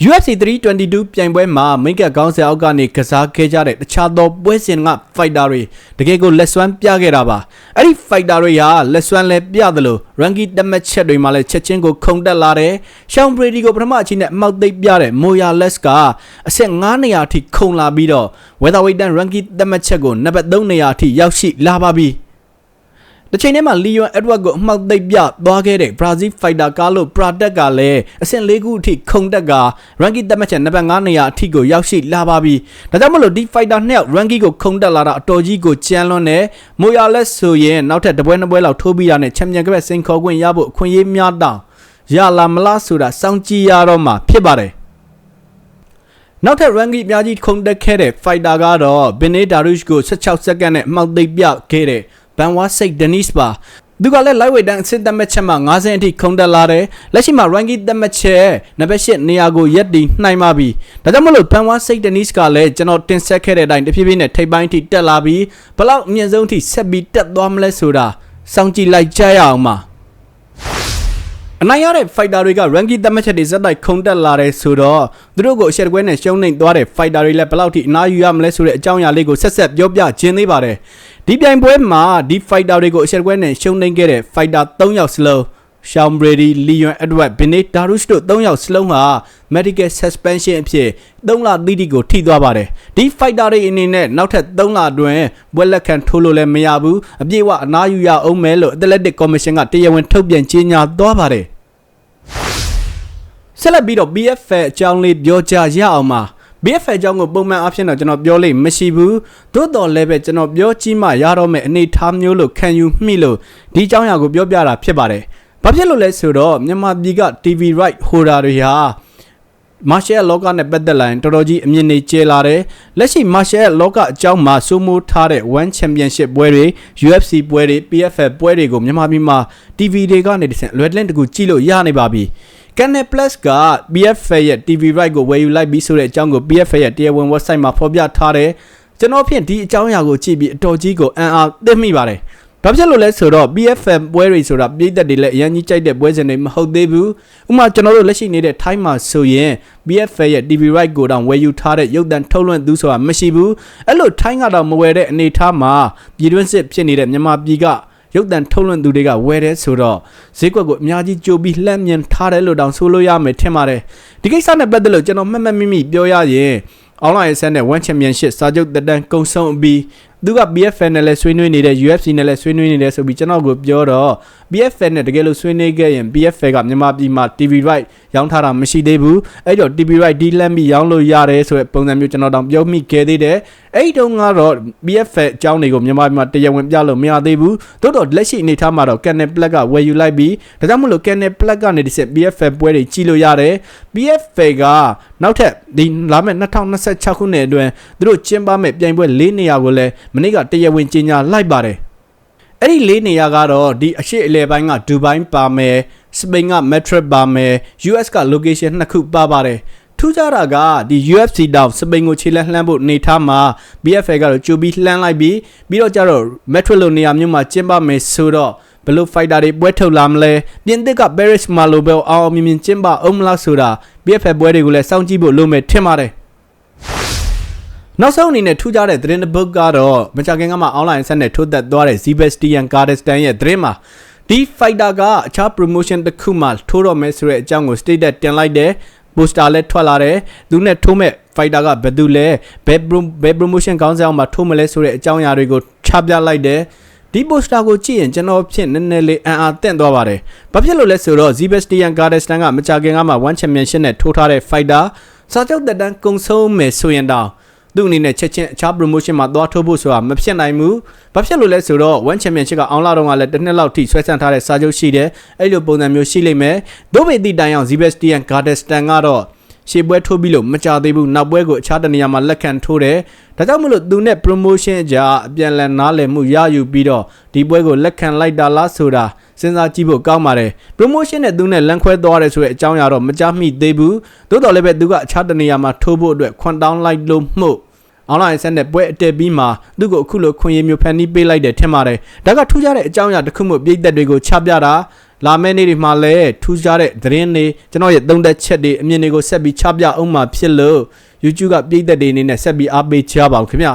UFC 322ပြိုင်ပွဲမှာမိတ်ကခေါင်းဆရာအောက်ကနေကစားခဲ့ကြတဲ့တခြားသောပွဲစဉ်က fighter တွေတကယ်ကိုလက်စွမ်းပြခဲ့တာပါအဲ့ဒီ fighter တွေဟာလက်စွမ်းလည်းပြသလို ranking တက်မှတ်ချက်တွေမှာလည်းချက်ချင်းကိုခုန်တက်လာတယ်ရှောင်းဘရီဒီကိုပထမအချိန်နဲ့အမောက်သိပ်ပြတဲ့မိုယာလက်စ်ကအဆင့်9နေရာအထိခုန်လာပြီးတော့ weatherweight တန်း ranking တက်မှတ်ချက်ကိုနံပါတ်3နေရာအထိရောက်ရှိလာပါပြီ တစ်ချိန်တည်းမှာလီယွန်အက်ဒဝတ်ကိုအမှောက်သိပ်ပြသွားခဲ့တဲ့ဘရာဇီးဖိုက်တာကာလိုပရာတက်ကလည်းအဆင့်၄ခုအထိခုန်တက်က ranking တက်မှတ်ချက်နံပါတ်5နေရာအထိကိုရောက်ရှိလာပါပြီ။ဒါကြောင့်မလို့ဒီဖိုက်တာနှစ်ယောက် ranking ကိုခုန်တက်လာတာအတော်ကြီးကိုကြမ်းလွန်းတယ်။မိုယာလက်ဆိုရင်နောက်ထပ်တစ်ပွဲနှစ်ပွဲလောက်ထိုးပြီးတာနဲ့ချန်ပီယံကပတ်စင်ခေါ်ခွင့်ရဖို့အခွင့်အရေးများတောင်ရလာမလားဆိုတာစောင့်ကြည့်ရတော့မှာဖြစ်ပါတယ်။နောက်ထပ် ranking အများကြီးခုန်တက်ခဲ့တဲ့ fighter ကတော့ Bene Darush ကို16စက္ကန့်နဲ့အမှောက်သိပ်ပြခဲ့တဲ့ ဘန်ဝါစိတ်ဒနီစ်ပါသူကလည်း lightweight တန်းအဆင့်သက်မှတ်ချက်မှာ90အထိခုန်တက်လာတယ်လက်ရှိမှာ ranking သက်မှတ်ချက်နံပါတ်8နေရာကိုရက်တည်နိုင်ပါပြီဒါကြောင့်မလို့ဘန်ဝါစိတ်ဒနီစ်ကလည်းကျွန်တော်တင်ဆက်ခဲ့တဲ့အတိုင်းတဖြည်းဖြည်းနဲ့ထိပ်ပိုင်းအထိတက်လာပြီးဘလောက်အမြင့်ဆုံးအထိဆက်ပြီးတက်သွားမလဲဆိုတာစောင့်ကြည့်လိုက်ကြရအောင်ပါအနိုင်ရတဲ့ fighter တွေက ranking သတ်မှတ်ချက်တွေဇက်တိုက်ခုန်တက်လာတယ်ဆိုတော့သူတို့ကိုအရှက်တကွဲနဲ့ရှုံးနိမ့်သွားတဲ့ fighter တွေလည်းဘယ်လောက်ထိအနားယူရမလဲဆိုတဲ့အကြောင်းအရာလေးကိုဆက်ဆက်ပြောပြခြင်းသေးပါတယ် ဒီပြိုင်ပွဲမှာဒီ fighter တွေကိုအရှက်တကွဲနဲ့ရှုံးနိမ့်ခဲ့တဲ့ fighter 3ယောက်စလုံး Sean Brady, Leon Edward, Benedict Darush တို့၃ယောက်စလုံးဟာ medical suspension အဖြစ်၃လသီးတီကိုထိသွားပါတယ်။ဒီ fighter တွေအနေနဲ့နောက်ထပ်၃လအတွင်းဘွက်လက်ခံထိုးလို့လည်းမရဘူး။အပြည့်အဝအနားယူရအောင်မယ်လို့ Athletic Commission ကတရားဝင်ထုတ်ပြန်ကြေညာသွားပါတယ်။ဆက်လက်ပြီးတော့ BFL အကြောင်းလေးပြောကြရအောင်ပါ BFL အကြောင်းကိုပုံမှန်အဖြစ်တော့ကျွန်တော်ပြောလို့မရှိဘူးသို့တော်လည်းပဲကျွန်တော်ပြောကြည့်မှရတော့မယ့်အနေအထားမျိုးလို့ခံယူမိလို့ဒီအကြောင်းအရာကိုပြောပြတာဖြစ်ပါတယ်ဘာဖြစ်လို့လဲဆိုတော့မြန်မာပြည်က TV right holder တွေဟာ martial law နဲ့ပတ်သက်လာရင်တော်တော်ကြီးအမြင်တွေကျဲလာတယ်လက်ရှိ martial law အကြောင်းမှာစိုးမိုးထားတဲ့ one championship ပွဲတွေ UFC ပွဲတွေ PFL ပွဲတွေကိုမြန်မာပြည်မှာ TV တွေကနေတစ်ဆင့်လွယ်တလင်းတကူကြည့်လို့ရနေပါပြီ Canal Plus က BFL ရဲ့ TV right ကိုဝယ်ယူလိုက်ပြီးဆိုတဲ့အကြောင်းကို BFL ရဲ့တရားဝင် website မှာဖော်ပြထားတယ်ကျွန်တော်ဖြင့်ဒီအကြောင်းအရာကိုကြည့်ပြီးအတော်ကြီးကိုအံ့အားသင့်မိပါတယ်ဘာဖြစ်လို့လဲဆိုတော့ BFM ပွဲတွေဆိုတာပြည်သက်တွေလည်းအရင်ကြီးကြိုက်တဲ့ပွဲစဉ်တွေမဟုတ်သေးဘူးဥပမာကျွန်တော်တို့လက်ရှိနေတဲ့ time မှာဆိုရင် BFM ရဲ့ TV right ကိုတောင်ဝယ်ယူထားတဲ့ရုပ်သံထုတ်လွှင့်သူဆိုတာမရှိဘူးအဲ့လို time ကတော့မဝယ်တဲ့အနေအထားမှာပြည်တွင်းစစ်ဖြစ်နေတဲ့မြန်မာပြည်က ရုပ်တံထုတ်လွှင့်သူတွေကဝယ်တယ်ဆိုတော့ဈေးကွက်ကိုအများကြီးကြိုပြီးလှမ်းမြင်ထားတယ်လို့တောင်ဆိုလို့ရမယ်ထင်ပါတယ်ဒီကိစ္စနဲ့ပတ်သက်လို့ကျွန်တော်မှတ်မှတ်မိမိပြောရရင် online ဆက်နဲ့ one championship စာချုပ်တက်တန်းကုံဆုံးပြီး သူက BFN နဲ့လည်းဆွေးနွေးနေတဲ့ UFC နဲ့လည်းဆွေးနွေးနေတယ်ဆိုပြီးကျွန်တော်ကိုပြောတော့ BFN နဲ့တကယ်လို့ဆွေးနွေးခဲ့ရင် BFN ကမြန်မာပြည်မှာ TV right ရောင်းထားတာမရှိသေးဘူးအဲ့တော့ TV right ဒီလက်မိရောင်းလို့ရတယ်ဆိုတဲ့ပုံစံမျိုးကျွန်တော်တောင်ပြောမိခဲ့သေးတယ်အဲ့ဒီတုန်းကတော့ BFN အကြောင်းတွေကိုမြန်မာပြည်မှာတရားဝင်ပြလို့မရသေးဘူးတိုးတော့လက်ရှိအနေထားမှာတော့ Canon Black ကဝယ်ယူလိုက်ပြီးဒါကြောင့်မလို့ Canon Black ကနေဒီစက် BFN ပွဲတွေကြီးလို့ရတယ် BFN ကနောက်ထပ်ဒီလာမယ့်2026ခုနှစ်အတွင်းသူတို့ကျင်းပမဲ့ပြိုင်ပွဲ၄နေရာကိုလည်းမနေ့ကတရားဝင်ကြေညာလိုက်ပါတယ်အဲ့ဒီ၄နေရာကတော့ဒီအရှိအလဲပိုင်းကဒူဘိုင်းပါမယ်စပိန်က Madrid ပါမယ် US က location နှစ်ခုပါပါတယ်ထူးခြားတာကဒီ UFC တောင်စပိန်ကိုခြေလှမ်းလှမ်းဖို့နေထားမှာ BFA ကတော့ကြိုပြီးလှမ်းလိုက်ပြီးပြီးတော့ကျတော့ Madrid လိုနေရာမျိုးမှာကျင်းပမယ်ဆိုတော့ဘလို့ fighter တွေပွဲထုတ်လာမလဲပြင်သစ်က Paris မှာလိုပဲအောင်အောင်မြင်မြင်ကျင်းပအောင်မလားဆိုတာ BFA ပွဲတွေကိုလည်းစောင့်ကြည့်ဖို့လိုမယ်ထင်ပါတယ် နောက်ဆုံးအနေနဲ့ထူးခြားတဲ့သတင်းတစ်ပုဒ်ကတော့မကြခင်ကမှ online ဆက်နဲ့ထိုးသက်သွားတဲ့ Sebastian Kardashian ရဲ့သတင်းမှာဒီ fighter ကအခြား promotion တစ်ခုမှထိုးတော့မယ်ဆိုတဲ့အကြောင်းကို stated တင်လိုက်တယ် poster လည်းထွက်လာတယ်သူနဲ့ထိုးမဲ့ fighter ကဘယ်သူလဲဘယ်ဘယ် promotion ကောင်းဆောင်မှာထိုးမလဲဆိုတဲ့အကြောင်းအရာတွေကိုချပြလိုက်တယ်ဒီ poster ကိုကြည့်ရင်ကျွန်တော်ဖြစ်နည်းနည်းလေးအံ့အားသင့်သွားပါတယ်ဘာဖြစ်လို့လဲဆိုတော့ Sebastian Gardestan ကမကြခင်ကမှ One Championship နဲ့ထိုးထားတဲ့ fighter စာချုပ်သက်တမ်းကုံဆုံးမယ်ဆိုရင်တောင် သူ့အနေနဲ့ချက်ချင်းအခြား promotion မှာသွားထိုးဖို့ဆိုတာမဖြစ်နိုင်ဘူး။ဘာဖြစ်လို့လဲဆိုတော့ One Championship ကအောင်လာတော့ကလည်းတစ်နှစ်လောက်ထိဆွဲဆန့်ထားတဲ့စာချုပ်ရှိတယ်။အဲ့လိုပုံစံမျိုးရှိလိမ့်မယ်။ဒို့ပေတိတိုင်အောင် Sebastian Gardestan ကတော့ရှေ့ပွဲထိုးပြီးလို့မကြသေးဘူးနောက်ပွဲကိုအခြားတနေရာမှာလက်ခံထိုးတယ်။ဒါကြောင့်မလို့သူနဲ့ promotion အကြားအပြန်အလှန်နားလည်မှုရယူပြီးတော့ဒီပွဲကိုလက်ခံလိုက်တာလားဆိုတာ စဉ်းစားကြည့်ဖို့ကောင်းပါတယ် promotion နဲ့သူနဲ့လန်ခွဲသွားတယ်ဆိုတဲ့အကြောင်းအရာတော့မကြားမိသေးဘူးသို့တော်လည်းပဲသူကအခြားတနေရာမှာထိုးဖို့အတွက်ခွန်တောင်းလိုက်လို့မှုအွန်လိုင်းဆက်နဲ့ပွဲအတက်ပြီးမှသူ့ကိုအခုလိုခွင့်ရမျိုးဖန်တီးပေးလိုက်တယ်ထင်ပါတယ်ဒါကထူးခြားတဲ့အကြောင်းအရာတစ်ခုမှပြည်သက်တွေကိုချပြတာလာမယ့်နေ့တွေမှာလည်းထူးခြားတဲ့သတင်းတွေကျွန်တော်ရဲ့သုံးသက်ချက်တွေအမြင်တွေကိုဆက်ပြီးချပြအောင်မှာဖြစ်လို့ YouTube ကပြည်သက်တွေအနေနဲ့ဆက်ပြီးအားပေးချပါအောင်ခင်ဗျာ